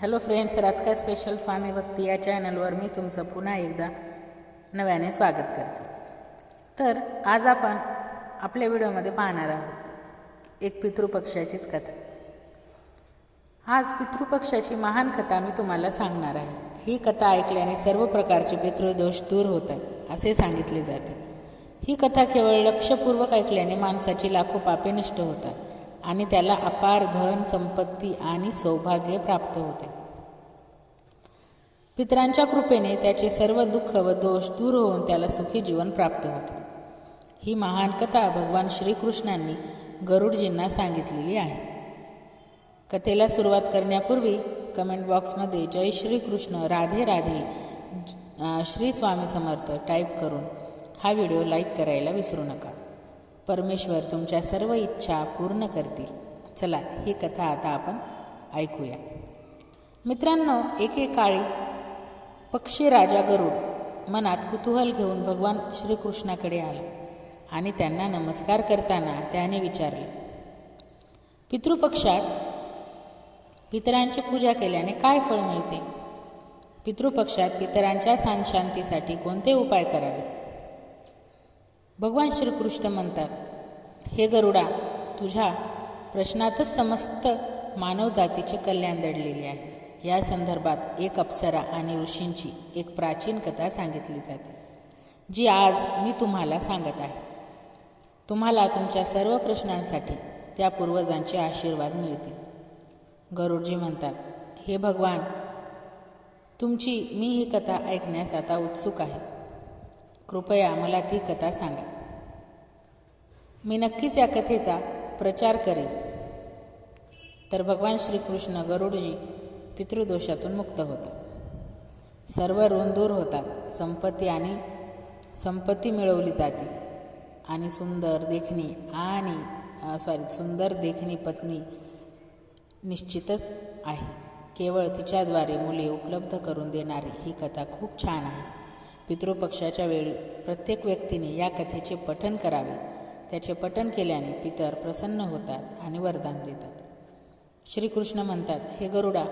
Hello friends राजकाय special स्वामी भक्ती या चॅनलवर मी तुमचं पुन्हा एकदा नव्याने स्वागत करते. तर आज आपण आपल्या व्हिडिओमध्ये पाहणार आहोत एक पितृपक्षाचीच कथा. आज पितृपक्षाची महान कथा मी तुम्हाला सांगणार आहे. ही कथा ऐकल्याने सर्व प्रकारचे पितृदोष दूर होतात असे सांगितले जाते. ही कथा केवळ लक्षपूर्वक ऐकल्याने माणसाची लाखो पापे नष्ट होतात. आणि त्याला अपार धन संपत्ती आणि सौभाग्य प्राप्त होते. पितरांच्या कृपेने त्याचे सर्व दुःख व दोष दूर होऊन त्याला सुखी जीवन प्राप्त होते. ही महान कथा भगवान श्रीकृष्णांनी गरुडजींना सांगितलेली आहे. कथेला सुरुवात करण्यापूर्वी कमेंट बॉक्समध्ये जय श्रीकृष्ण राधे राधे श्री स्वामी समर्थ टाईप करून हा व्हिडिओ लाईक करायला विसरू नका. परमेश्वर तुमच्या सर्व इच्छा पूर्ण करतील. चला ही कथा आता आपण ऐकूया. मित्रांनो एकेकाळी पक्षी राजा गरुड मनात कुतूहल घेऊन भगवान श्रीकृष्णाकडे आला आणि त्यांना नमस्कार करताना त्याने विचारले पितृपक्षात पितरांची पूजा केल्याने काय फळ मिळते? पितृपक्षात पितरांच्या सांशांतीसाठी कोणते उपाय करावे? भगवान श्रीकृष्ण म्हणतात हे गरुडा तुझ्या प्रश्नातच समस्त मानवजातीचे कल्याण दडलेले आहे. या संदर्भात एक अप्सरा आणि ऋषींची एक प्राचीन कथा सांगितली जाते जी आज मी तुम्हाला सांगत आहे. तुम्हाला तुमच्या सर्व प्रश्नांसाठी त्या पूर्वजांचे आशीर्वाद मिळतील. गरुडजी म्हणतात हे भगवान तुमची मी ही कथा ऐकण्यास आता उत्सुक आहे. कृपया मला ती कथा सांगा. मी नक्कीच या कथेचा प्रचार करेन. तर भगवान श्रीकृष्ण गरुडजी पितृदोषातून मुक्त होतात. सर्व ऋण दूर होतात. संपत्ती आणि संपत्ती मिळवली जाते. आणि सुंदर देखणी आणि सॉरी सुंदर देखणी पत्नी निश्चितच आहे. केवळ तिच्याद्वारे मुले उपलब्ध करून देणारी ही कथा खूप छान आहे. पितृपक्षाच्या वेळी प्रत्येक व्यक्तीने या कथेचे पठन करावे. त्याचे पठन केल्याने पितर प्रसन्न होतात आणि वरदान देतात. श्रीकृष्ण म्हणतात हे गरुडा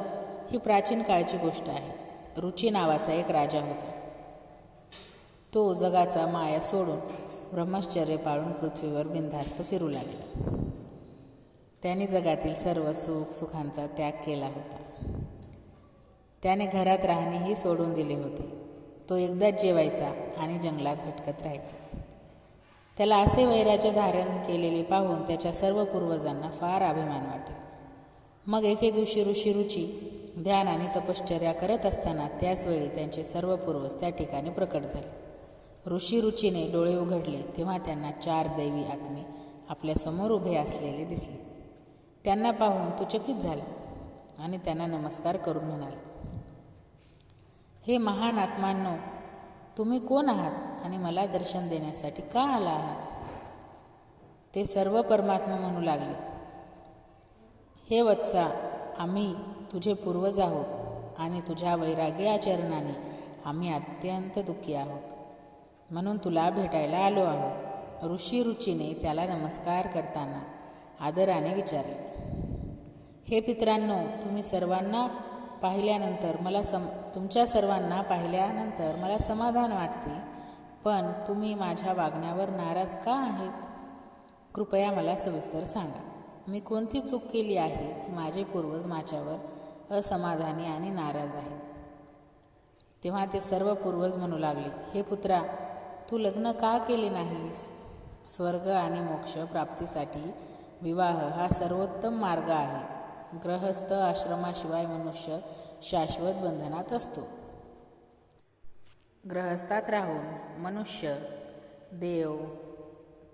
ही प्राचीन काळची गोष्ट आहे. रुची नावाचा एक राजा होता. तो जगाचा माया सोडून ब्रह्मश्चर्य पाळून पृथ्वीवर बिनधास्त फिरू लागला. त्याने जगातील सर्व सुख सुखांचा त्याग केला होता. त्याने घरात राहणेही सोडून दिले होते. तो एकदाच जेवायचा आणि जंगलात भटकत राहायचा. त्याला असे वैराचे धारण केलेले पाहून त्याच्या सर्व पूर्वजांना फार अभिमान वाटे मग एके दिवशी ऋषी रुची ध्यान आणि तपश्चर्या करत असताना त्याचवेळी त्यांचे सर्व पूर्वज त्या ठिकाणी प्रकट झाले. ऋषी रुचीने डोळे उघडले तेव्हा त्यांना चार दैवी आत्मे आपल्यासमोर उभे असलेले दिसले. त्यांना पाहून तो चकित झाला आणि त्यांना नमस्कार करून म्हणाला हे महान आत्मांनो तुम्ही कोण आहात आणि मला दर्शन देण्यासाठी का आला आहात? ते सर्व परमात्मा म्हणू लागले. हे वत्सा आम्ही तुझे पूर्वज आहोत आणि तुझ्या वैराग्याचरणाने आम्ही अत्यंत दुःखी आहोत. म्हणून तुला भेटायला आलो आहोत. ऋषी रुचीने त्याला नमस्कार करताना आदराने विचारले. हे पित्रांनो तुम्ही सर्वांना पाहिल्यानंतर मला सम तुमच्या सर्वांना पाहिल्यानंतर मला समाधान वाटते. पण तुम्ही माझ्या वागण्यावर नाराज का आहेत? कृपया मला सविस्तर सांगा. मी कोणती चूक केली आहे की माझे पूर्वज माझ्यावर असमाधानी आणि नाराज आहेत? तेव्हा ते सर्व पूर्वज म्हणू लागले हे पुत्रा तू लग्न का केले नाहीस? स्वर्ग आणि मोक्ष प्राप्तीसाठी विवाह हा सर्वोत्तम मार्ग आहे. ग्रहस्थ आश्रमाशिवाय मनुष्य शाश्वत बंधनात असतो. ग्रहस्थात राहून मनुष्य देव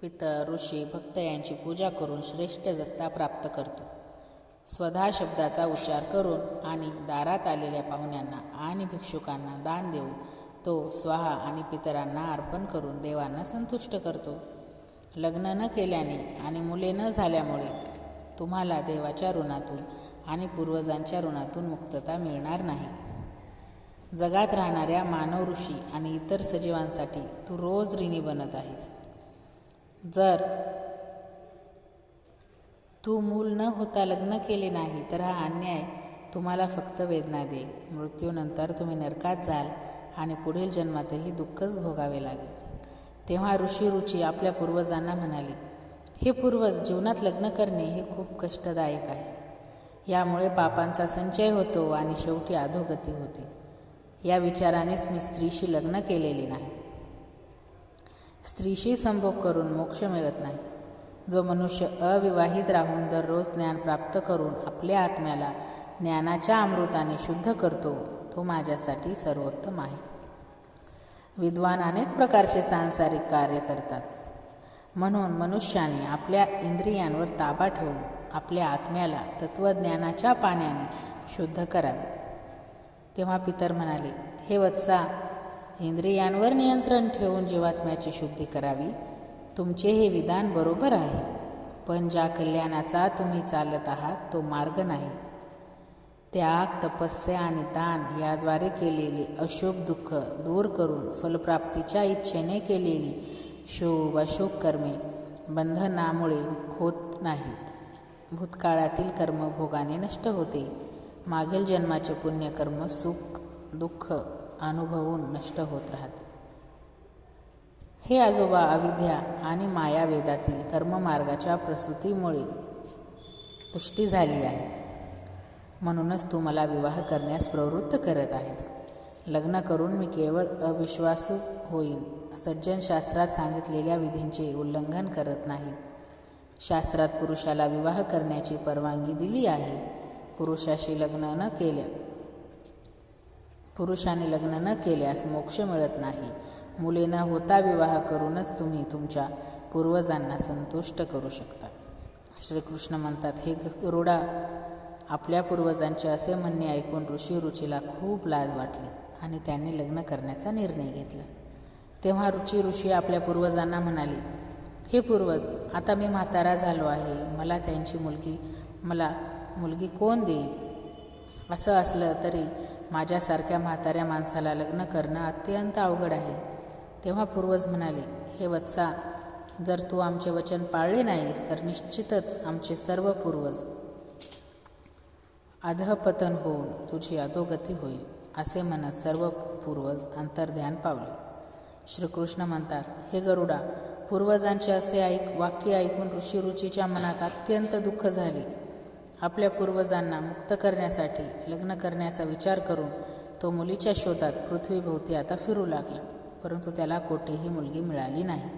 पितर ऋषी भक्त यांची पूजा करून श्रेष्ठ जगता प्राप्त करतो. स्वधा शब्दाचा उच्चार करून आणि दारात आलेल्या पाहुण्यांना आणि भिक्षुकांना दान देऊन तो स्वाहा आणि पितरांना अर्पण करून देवांना संतुष्ट करतो. लग्न न केल्याने आणि मुले न झाल्यामुळे तुम्हाला देवाच्या ऋणातून आणि पूर्वजांच्या ऋणातून मुक्तता मिळणार नाही. जगात राहणाऱ्या मानव ऋषी आणि इतर सजीवांसाठी तू रोज ऋणी बनत आहेस. जर तू मूल न होता लग्न केले नाही तर हा अन्याय तुम्हाला फक्त वेदना देईल. मृत्यूनंतर तुम्ही नरकात जाल आणि पुढील जन्मातही दुःखच भोगावे लागेल. तेव्हा ऋषी रुची आपल्या पूर्वजांना म्हणाली हे पूर्वज जीवनात लग्न करणे हे खूप कष्टदायक आहे. यामुळे पापांचा संचय होतो आणि शेवटी अधोगती होते. या विचारानेच मी स्त्रीशी लग्न केलेले नाही. स्त्रीशी संभोग करून मोक्ष मिळत नाही. जो मनुष्य अविवाहित राहून दररोज ज्ञान प्राप्त करून आपल्या आत्म्याला ज्ञानाच्या अमृताने शुद्ध करतो तो माझ्यासाठी सर्वोत्तम आहे. विद्वान अनेक प्रकारचे सांसारिक कार्य करतात. म्हणून मनुष्याने आपल्या इंद्रियांवर ताबा ठेवून आपल्या आत्म्याला तत्त्वज्ञानाच्या पाण्याने शुद्ध करावे. तेव्हा पितर म्हणाले हे वत्सा इंद्रियांवर नियंत्रण ठेवून जीवात्म्याची शुद्धी करावी. तुमचे हे विधान बरोबर आहे पण ज्या कल्याणाचा तुम्ही चालत आहात तो मार्ग नाही. त्याग तपस्या आणि दान याद्वारे केलेले अशुभ दुःख दूर करून फलप्राप्तीच्या इच्छेने केलेली शोभ अशोक कर्मे बंधनामुळे होत नाहीत. भूतकाळातील कर्म भोगाने नष्ट होते. मागील जन्माचे पुण्यकर्म सुख दुःख अनुभवून नष्ट होत राहते. हे आजोबा अविद्या आणि मायावेदातील कर्ममार्गाच्या प्रसूतीमुळे पुष्टी झाली आहे. म्हणूनच तू मला विवाह करण्यास प्रवृत्त करत आहेस. लग्न करून मी केवळ अविश्वासू होईन. सज्जन शास्त्रात सांगितलेल्या विधींचे उल्लंघन करत नाहीत. शास्त्रात पुरुषाला विवाह करण्याची परवानगी दिली आहे. पुरुषाशी लग्न न केल्या पुरुषाने लग्न न केल्यास मोक्ष मिळत नाही. मुले न होता विवाह करूनच तुम्ही तुमच्या पूर्वजांना संतुष्ट करू शकता. श्रीकृष्ण म्हणतात हे गरुडा आपल्या पूर्वजांचे असे म्हणणे ऐकून ऋषी रुचीला खूप लाज वाटली आणि त्यांनी लग्न करण्याचा निर्णय घेतला. तेव्हा रुची ऋषी आपल्या पूर्वजांना म्हणाली हे पूर्वज आता मी म्हातारा झालो आहे. मला त्यांची मुलगी मला मुलगी कोण देईल? असं असलं तरी माझ्यासारख्या म्हाताऱ्या माणसाला लग्न करणं अत्यंत अवघड आहे. तेव्हा पूर्वज म्हणाले हे वत्सा जर तू आमचे वचन पाळले नाहीस तर निश्चितच आमचे सर्व पूर्वज अधपतन होऊन तुझी अधोगती होईल. असे म्हणत सर्व पूर्वज अंतर्ध्यान पावले. श्रीकृष्ण म्हणतात हे गरुडा पूर्वजांचे असे ऐक वाक्य ऐकून ऋषी रुचीच्या मनात अत्यंत दुःख झाले. आपल्या पूर्वजांना मुक्त करण्यासाठी लग्न करण्याचा विचार करून तो मुलीच्या शोधात पृथ्वीभोवती आता फिरू लागला परंतु त्याला कोठेही मुलगी मिळाली नाही.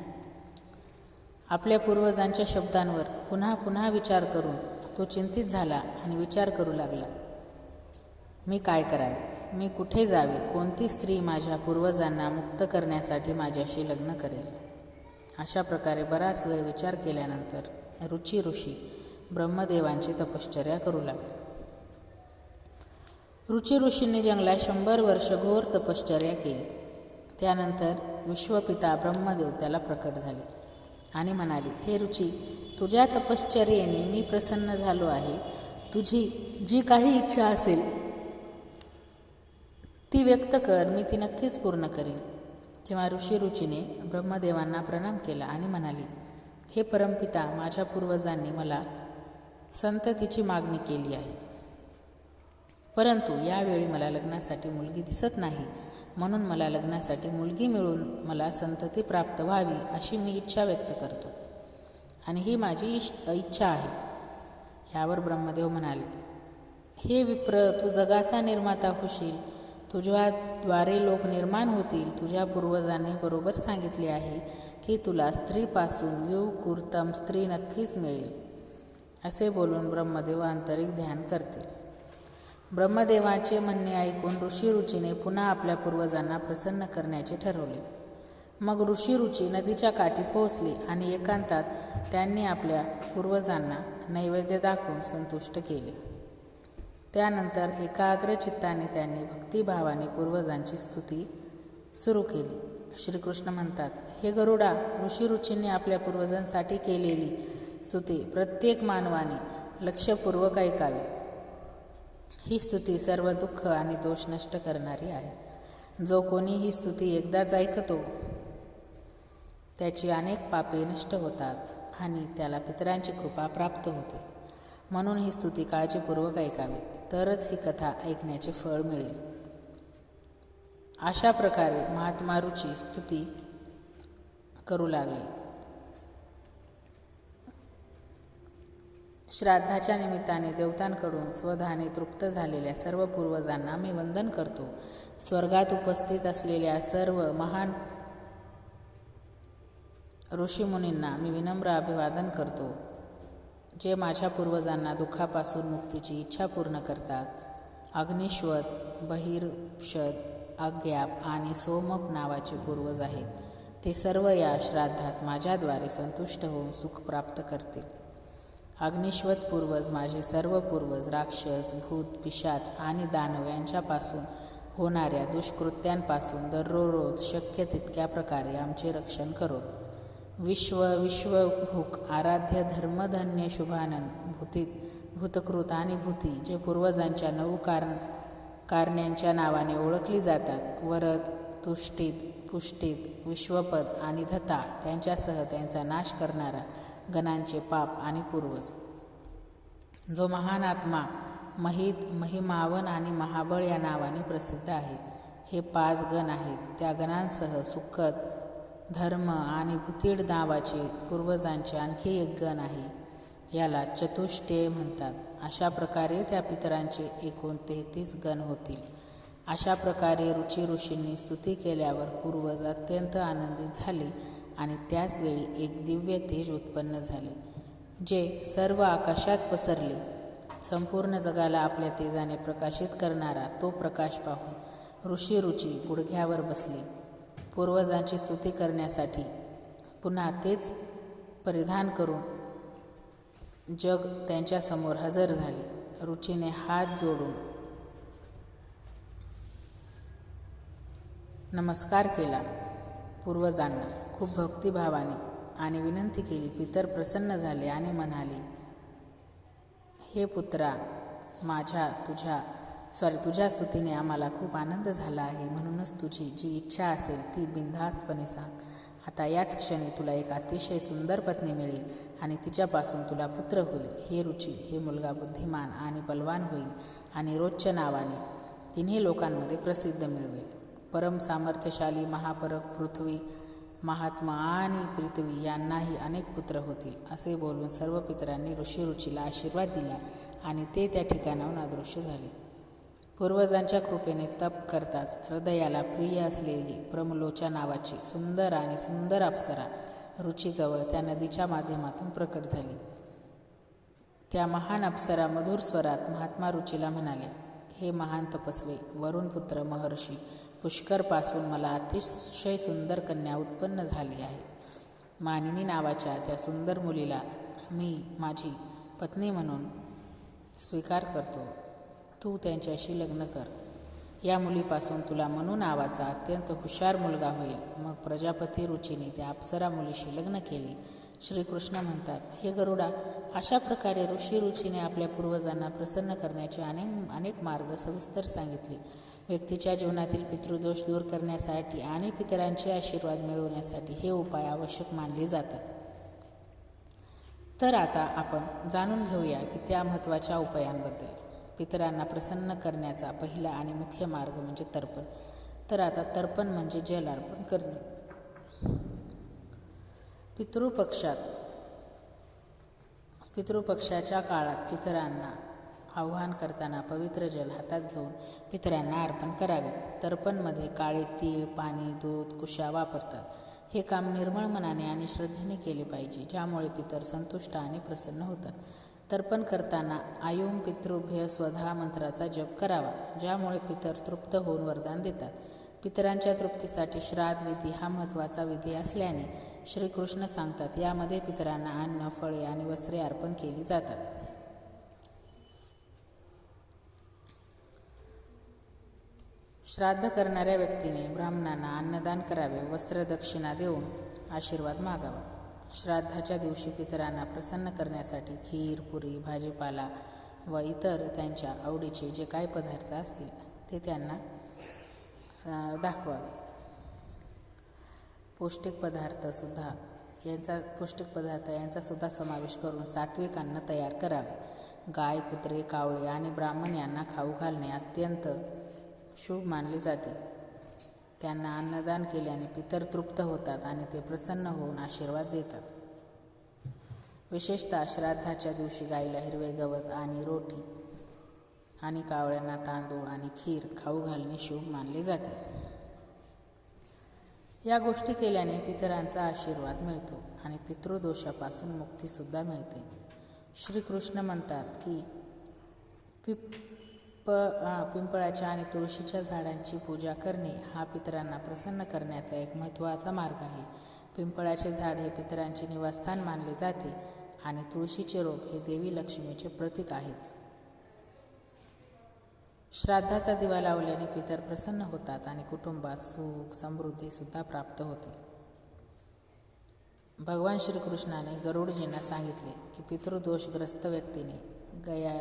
आपल्या पूर्वजांच्या शब्दांवर पुन्हा पुन्हा विचार करून तो चिंतित झाला आणि विचार करू लागला मी काय करावे? मी कुठे जावे? कोणती स्त्री माझ्या पूर्वजांना मुक्त करण्यासाठी माझ्याशी लग्न करेल? अशा प्रकारे बराच वेळ विचार केल्यानंतर रुची ऋषी ब्रह्मदेवांची तपश्चर्या करू लागले. रुची ऋषींनी जंगलात शंभर वर्ष घोर तपश्चर्या केली. त्यानंतर विश्वपिता ब्रह्मदेव त्याला प्रकट झाले आणि म्हणाले हे रुची तुझ्या तपश्चर्येने मी प्रसन्न झालो आहे. तुझी जी काही इच्छा असेल ती व्यक्त कर मी ती नक्कीच पूर्ण करीन. तेव्हा ऋषी रुचीने ब्रह्मदेवांना प्रणाम केला आणि म्हणाली हे परमपिता माझ्या पूर्वजांनी मला संततीची मागणी केली आहे. परंतु यावेळी मला लग्नासाठी मुलगी दिसत नाही. म्हणून मला लग्नासाठी मुलगी मिळून मला संतती प्राप्त व्हावी अशी मी इच्छा व्यक्त करतो. आणि ही माझी इश इच्छा आहे. यावर ब्रह्मदेव म्हणाले हे विप्र तू जगाचा निर्माता होशील. तुझ्याद्वारे लोक निर्माण होतील. तुझ्या पूर्वजांनी बरोबर सांगितले आहे की तुला स्त्रीपासून व्यू कुर्तम स्त्री नक्कीच मिळेल. असे बोलून ब्रह्मदेव आंतरिक ध्यान करतील ब्रह्मदेवाचे म्हणणे ऐकून ऋषी रुचीने पुन्हा आपल्या पूर्वजांना प्रसन्न करण्याचे ठरवले. मग ऋषी रुची नदीच्या काठी पोहोचली आणि एकांतात त्यांनी आपल्या पूर्वजांना नैवेद्य दाखवून संतुष्ट केले. त्यानंतर एकाग्र चित्ताने त्यांनी भक्तिभावाने पूर्वजांची स्तुती सुरू केली. श्रीकृष्ण म्हणतात हे गरुडा ऋषी रुचींनी आपल्या पूर्वजांसाठी केलेली स्तुती प्रत्येक मानवाने लक्षपूर्वक ऐकावी. ही स्तुती सर्व दुःख आणि दोष नष्ट करणारी आहे. जो कोणी ही स्तुती एकदाच ऐकतो त्याची अनेक पापे नष्ट होतात आणि त्याला पितरांची कृपा प्राप्त होते. म्हणून ही स्तुती काळजीपूर्वक ऐकावी. तरच ही कथा ऐकण्याचे फळ मिळेल. अशा प्रकारे महात्मा रुची स्तुती करू लागली. श्राद्धाच्या निमित्ताने देवतांकडून स्वधाने तृप्त झालेल्या सर्व पूर्वजांना मी वंदन करतो. स्वर्गात उपस्थित असलेल्या सर्व महान ऋषीमुनींना मी विनम्र अभिवादन करतो. जे माझ्या पूर्वजांना दुःखापासून मुक्तीची इच्छा पूर्ण करतात अग्निश्वत बहिर्षद अज्ञाप आणि सोमप नावाचे पूर्वज आहेत ते सर्व या श्राद्धात माझ्याद्वारे संतुष्ट होऊन सुख प्राप्त करतील. अग्निश्वत पूर्वज माझे सर्व पूर्वज राक्षस भूत पिशाच आणि दानव यांच्यापासून होणाऱ्या दुष्कृत्यांपासून दररोज शक्य तितक्या प्रकारे आमचे रक्षण करोत विश्व विश्वभूक आराध्य धर्मधन्य शुभानंद भूतीत भूतकृत आणि भूती जे पूर्वजांच्या नऊ कारण कारण्यांच्या नावाने ओळखली जातात. वरद तुष्टीत पुष्टीत विश्वपद आणि धता त्यांच्यासह त्यांचा नाश करणारा गणांचे पाप आणि पूर्वज. जो महान आत्मा महित महिमावन आणि महाबळ या नावाने प्रसिद्ध आहे. हे पाच गण आहेत. त्या गणांसह सुखद धर्म आणि भूतीड नावाचे पूर्वजांचे आणखी एक गण आहे. याला चतुष्टय म्हणतात. अशा प्रकारे त्या पितरांचे एकूण तेहतीस गण होतील. अशा प्रकारे रुची ऋषींनी स्तुती केल्यावर पूर्वज अत्यंत आनंदित झाले आणि त्याचवेळी एक दिव्य तेज उत्पन्न झाले जे सर्व आकाशात पसरले. संपूर्ण जगाला आपल्या तेजाने प्रकाशित करणारा तो प्रकाश पाहून ऋषी रुची गुडघ्यावर बसले. पूर्वजांची स्तुती करण्यासाठी पुन्हा तेच परिधान करून जग त्यांच्यासमोर हजर झाले. रुचीने हात जोडून नमस्कार केला. पूर्वजांना खूप भक्तिभावाने आणि विनंती केली. पितर प्रसन्न झाले आणि म्हणाले हे पुत्रा माझ्या तुझ्या सॉरी तुझ्या स्तुतीने आम्हाला खूप आनंद झाला आहे. म्हणूनच तुझी जी इच्छा असेल ती बिनधास्तपणे सांग. आता याच क्षणी तुला एक अतिशय सुंदर पत्नी मिळेल आणि तिच्यापासून तुला पुत्र होईल. हे रुची हे मुलगा बुद्धिमान आणि बलवान होईल आणि रोजच्या नावाने तिन्ही लोकांमध्ये प्रसिद्ध मिळवेल. परम सामर्थ्यशाली महापरक पृथ्वी महात्मा आणि पृथ्वी यांनाही अनेक पुत्र होतील असे बोलून सर्व पितरांनी ऋषीरुचीला आशीर्वाद दिला आणि ते त्या ठिकाणाहून अदृश्य झाले. पूर्वजांच्या कृपेने तप करताच हृदयाला प्रिय असलेली प्रमलोच्या नावाची सुंदर आणि सुंदर अप्सरा रुचीजवळ त्या नदीच्या माध्यमातून प्रकट झाली. त्या महान अप्सरा मधुर स्वरात महात्मा रुचीला म्हणाल्या हे महान तपस्वी वरुणपुत्र महर्षी पुष्करपासून मला अतिशय सुंदर कन्या उत्पन्न झाली आहे. मानिनी नावाच्या त्या सुंदर मुलीला मी माझी पत्नी म्हणून स्वीकार करतो. तू त्यांच्याशी लग्न कर. या मुलीपासून तुला मनू नावाचा अत्यंत हुशार मुलगा होईल. मग प्रजापती रुचीने त्या अप्सरा मुलीशी लग्न केले. श्रीकृष्ण म्हणतात हे गरुडा अशा प्रकारे ऋषी रुचीने आपल्या पूर्वजांना प्रसन्न करण्याचे अनेक अनेक मार्ग सविस्तर सांगितले. व्यक्तीच्या जीवनातील पितृदोष दूर करण्यासाठी आणि पितरांचे आशीर्वाद मिळवण्यासाठी हे उपाय आवश्यक मानले जातात. तर आता आपण जाणून घेऊया की त्या महत्त्वाच्या उपायांबद्दल. पितरांना प्रसन्न करण्याचा पहिला आणि मुख्य मार्ग म्हणजे तर्पण. तर आता तर्पण म्हणजे जल अर्पण करणे. पितृपक्षात पितृपक्षाच्या काळात पितरांना आव्हान करताना पवित्र जल हातात घेऊन पितरांना अर्पण करावे. तर्पणमध्ये काळे तीळ पाणी दूध कुशा वापरतात. हे काम निर्मळ मनाने आणि श्रद्धेने केले पाहिजे ज्यामुळे पितर संतुष्ट आणि प्रसन्न होतात. तर्पण करताना आयुम पितृभ्य स्वधा मंत्राचा जप करावा ज्यामुळे पितर तृप्त होऊन वरदान देतात. पितरांच्या तृप्तीसाठी श्राद्ध विधी हा महत्त्वाचा विधी असल्याने श्रीकृष्ण सांगतात यामध्ये पितरांना अन्न फळे आणि वस्त्रे अर्पण केली जातात. श्राद्ध करणाऱ्या व्यक्तीने ब्राह्मणांना अन्नदान करावे वस्त्रदक्षिणा देऊन आशीर्वाद मागावा. श्राद्धाच्या दिवशी पितरांना प्रसन्न करण्यासाठी खीर पुरी भाजीपाला व इतर त्यांच्या आवडीचे जे काय पदार्थ असतील ते त्यांना दाखवावे. पौष्टिक पदार्थसुद्धा यांचा पौष्टिक पदार्थ यांचासुद्धा समावेश करून सात्विक अन्न तयार करावे. गाय कुत्रे कावळे आणि ब्राह्मण यांना खाऊ घालणे अत्यंत शुभ मानले जाते. त्यांना अन्नदान केल्याने पितर तृप्त होतात आणि ते प्रसन्न होऊन आशीर्वाद देतात. विशेषतः श्राद्धाच्या दिवशी गाईला हिरवे गवत आणि रोटी आणि कावळ्यांना तांदूळ आणि खीर खाऊ घालणे शुभ मानले जाते. या गोष्टी केल्याने पितरांचा आशीर्वाद मिळतो आणि पितृदोषापासून मुक्तीसुद्धा मिळते. श्रीकृष्ण म्हणतात की पिप प पिंपळाच्या आणि तुळशीच्या झाडांची पूजा करणे हा पितरांना प्रसन्न करण्याचा एक महत्त्वाचा मार्ग आहे. पिंपळाचे झाड हे पितरांचे निवासस्थान मानले जाते आणि तुळशीचे रोप हे देवी लक्ष्मीचे प्रतीक आहेच. श्राद्धाचा दिवा लावल्याने पितर प्रसन्न होतात आणि कुटुंबात सुख समृद्धीसुद्धा प्राप्त होते. भगवान श्रीकृष्णाने गरुडजींना सांगितले की पितृदोषग्रस्त व्यक्तीने गया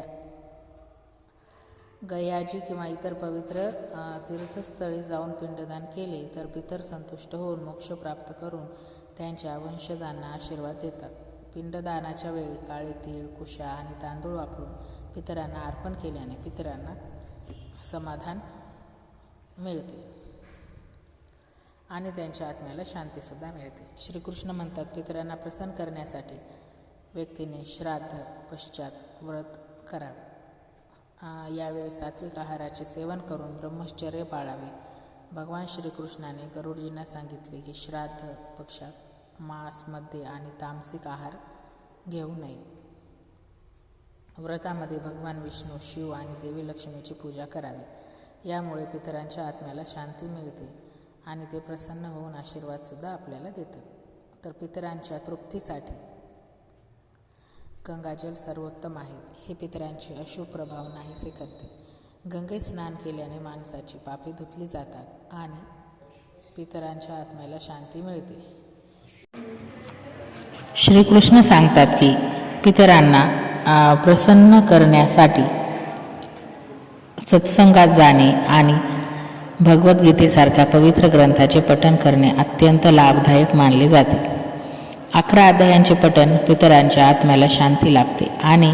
गयाजी किंवा इतर पवित्र तीर्थस्थळी जाऊन पिंडदान केले तर पितर संतुष्ट होऊन मोक्ष प्राप्त करून त्यांच्या वंशजांना आशीर्वाद देतात. पिंडदानाच्या वेळी काळे तीळ कुशा आणि तांदूळ वापरून पितरांना अर्पण केल्याने पितरांना समाधान मिळते आणि त्यांच्या आत्म्याला शांतीसुद्धा मिळते. श्रीकृष्ण म्हणतात पितरांना प्रसन्न करण्यासाठी व्यक्तीने श्राद्ध पश्चात व्रत करावे. यावेळी सात्विक आहाराचे सेवन करून ब्रह्मचर्य पाळावे. भगवान श्रीकृष्णाने गरुडजींना सांगितले की श्राद्ध पक्षात मांस मद्य आणि तामसिक आहार घेऊ नये. व्रतामध्ये भगवान विष्णू शिव आणि देवी लक्ष्मीची पूजा करावी. यामुळे पितरांच्या आत्म्याला शांती मिळते आणि ते प्रसन्न होऊन आशीर्वादसुद्धा आपल्याला देतात. तर पितरांच्या तृप्तीसाठी गंगाजल सर्वोत्तम आहे. हे पितरांचे अशुभ प्रभाव नाहीसे करते. गंगेत स्नान केल्याने माणसाची पापे धुतली जातात आणि पितरांच्या आत्म्याला शांती मिळते. श्रीकृष्ण सांगतात की पितरांना प्रसन्न करण्यासाठी सत्संगात जाणे आणि भगवद्गीतेसारख्या पवित्र ग्रंथाचे पठण करणे अत्यंत लाभदायक मानले जाते. अकरा अध्यायांचे पठण पितरांच्या आत्म्याला शांती लाभते आणि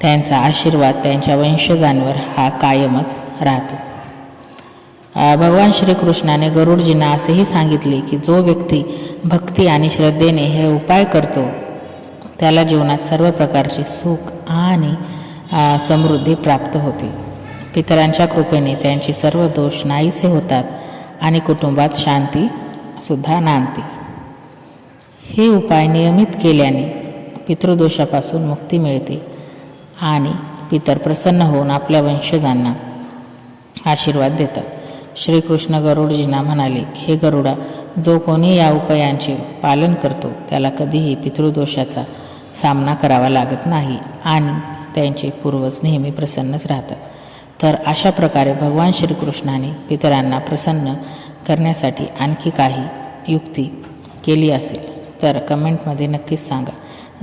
त्यांचा आशीर्वाद त्यांच्या वंशजांवर हा कायमच राहतो. भगवान श्रीकृष्णाने गरुडजींना असेही सांगितले की जो व्यक्ती भक्ती आणि श्रद्धेने हे उपाय करतो त्याला जीवनात सर्व प्रकारचे सुख आणि समृद्धी प्राप्त होते. पितरांच्या कृपेने त्यांचे सर्व दोष नाहीसे होतात आणि कुटुंबात शांती सुद्धा नांदते. हे उपाय नियमित केल्याने पितृदोषापासून मुक्ती मिळते आणि पितर प्रसन्न होऊन आपल्या वंशजांना आशीर्वाद देतात. श्रीकृष्ण गरुडजींना म्हणाले हे गरुडा जो कोणी या उपायांचे पालन करतो त्याला कधीही पितृदोषाचा सामना करावा लागत नाही आणि त्यांचे पूर्वज नेहमी प्रसन्नच राहतात. तर अशा प्रकारे भगवान श्रीकृष्णाने पितरांना प्रसन्न करण्यासाठी आणखी काही युक्ती केली असेल. तर कमेंटमध्ये नक्कीच सांगा.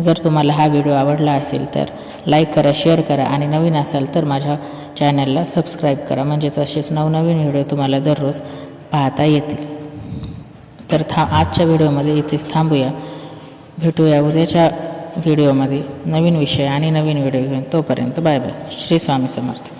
जर तुम्हाला हा व्हिडिओ आवडला असेल तर लाईक करा शेअर करा आणि नवीन असाल तर माझ्या चॅनलला सबस्क्राईब करा. म्हणजेच असेच नवनवीन व्हिडिओ तुम्हाला दररोज पाहता येतील. तर था आजच्या व्हिडिओमध्ये इथेच थांबूया. भेटूया उद्याच्या व्हिडिओमध्ये. नवीन विषय आणि नवीन व्हिडिओ घेऊन तोपर्यंत बाय बाय. श्री स्वामी समर्थ.